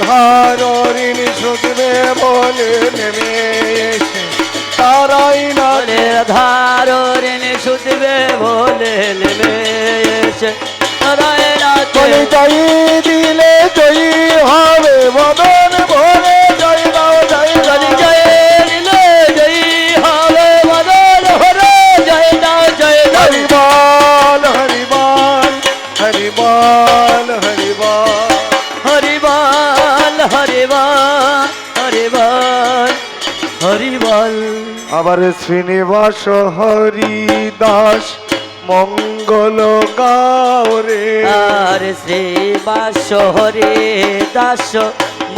ধার ঋণ শুধবে বলে নেমে এসে তারাই না ধার ঋণ শুধবে বলে নেমে এসে রায় রাতে বলে দিলে জয়ী হবে বদন ভরে জয় দাও জয় দাও। জয় দিলে জয়ী হবে বদল হরে জয় দাও জয় হরিবল হরিবল হরিবল। আবার শ্রীনিবাস হরিদাস মঙ্গল গাওরে আর শ্রী বাস হরে দাস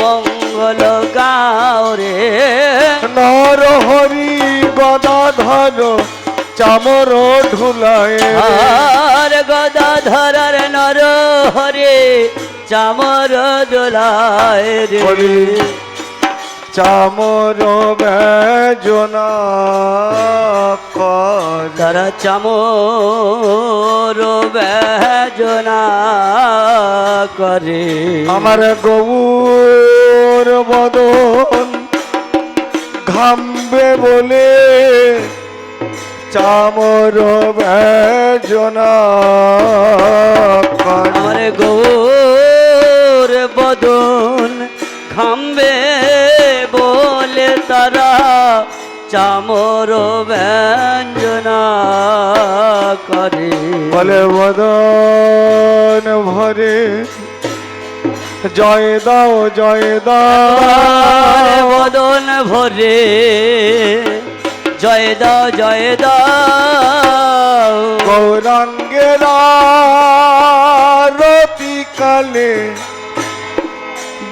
মঙ্গল গাও রে। নর হরি গদাধর চামর ঢুলায়। আর গদাধর নর হরে চামর দোলায় রে। চামর বেজনা কর। তারা চামর বেজনা করে। আমার গৌর বদন ঘামবে বলে চামর বেজনা কর। আমার গৌর বদন খাম্বে চামর ব্যঞ্জনা করে। বলে বদন ভরে জয় দাও জয় দাও। বদন ভরে জয় দাও জয় দাও। গৌরাঙ্গেরা রতিকালে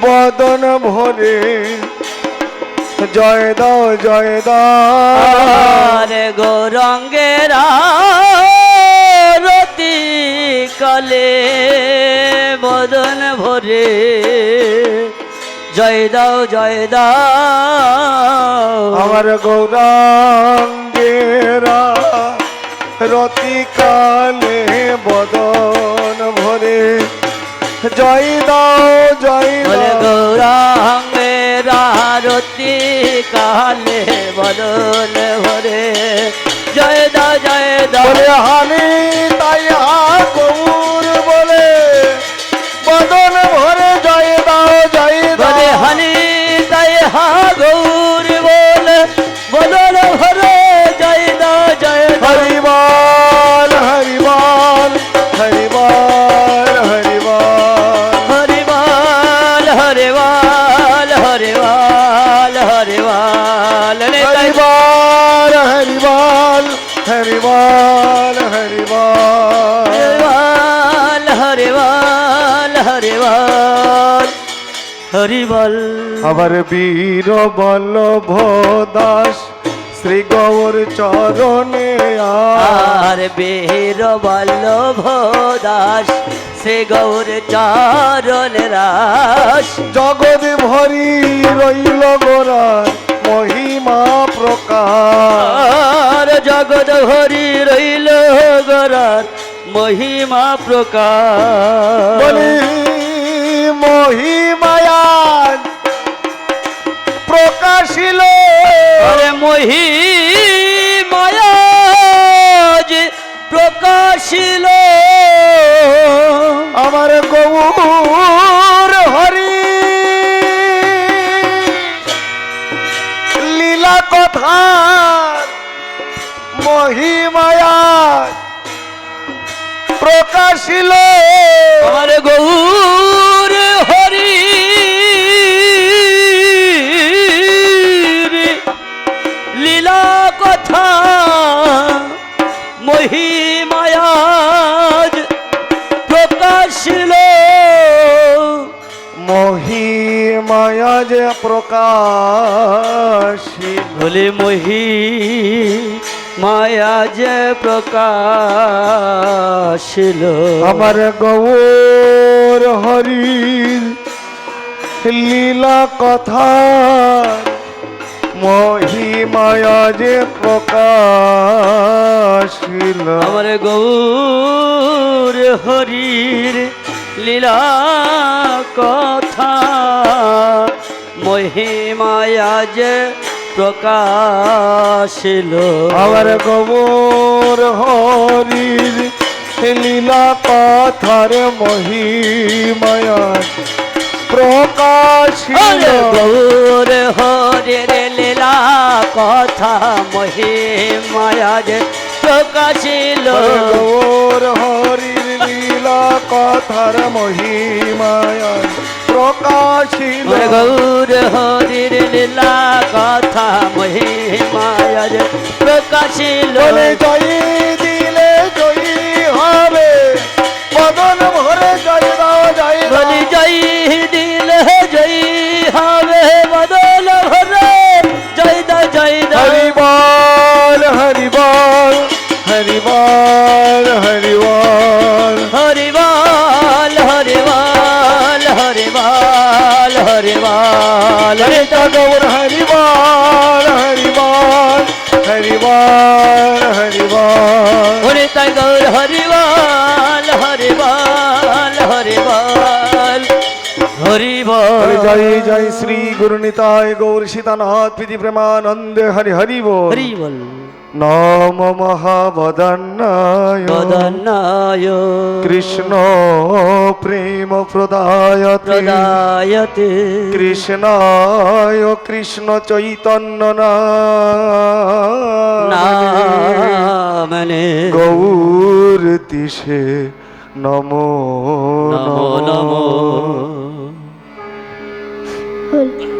বদন ভরে জয় দাও জয় দাও। গৌরঙ্গের রতি কলে বদন ভরে জয় দাও জয় দাও। আমার গৌরাঙ্গেরা রতিকালে বদন ভরে জয় দাও জয় বলে আরতি কালে বদল ভরে। জয় দা জয় দা। হরে হরিবাল হরিবল আবার বীর বল্লভ দাস শ্রী গৌর চরণে আর বের বল্লভ দাস সে গৌর চরণ রাস। জগৎ ভরি রইল গোরার মহিমা প্রকাশ। আর জগৎ হরি রইল গরার মহিমা প্রকাশ। বলি মহিমায়ান প্রকাশিল। আরে মহি মায়াজ প্রকাশিল। আমার গৌর হরি। লীলা কথা মহিমায়ান প্রকাশিল। আমার গৌর মহিমায়াজ প্রকাশিল। মহিমায়া যে প্রকাশিল। বলে মহি মায়া যে প্রকাশিল। আমার গৌর হরি লীলা কথা মহিমায়া যে প্রকাশিল। আমার গৌর হরির লীলা কথা মহিমায় আজ প্রকাশিল। আমার গৌর হরির লীলা কথার মহিমায়া প্রকাশ গৌরে হরে লীলা কথা মহে মায়া যে প্রকাশিল গৌর হরি লীলা কথার মহি মায়া প্রকাশিল। গৌর হরি লীলা কথা মহি মায়া যে প্রকাশ गौर हरिवाल हरिवाल हरिवाल हरिवाल गौर हरिवाल জয় জয় শ্রী গুরু নিতাই গৌর সীতানাথ প্রীতি প্রেমানন্দে হরি হরি বল হরি বল নম মহাবদন্নায়। কৃষ্ণ প্রেম প্রদায়তে। প্রদায়তে। কৃষ্ণায় কৃষ্ণ চৈতন্য নামনে। গৌর তিসে নমো নমো। নমো। बिल्कुल।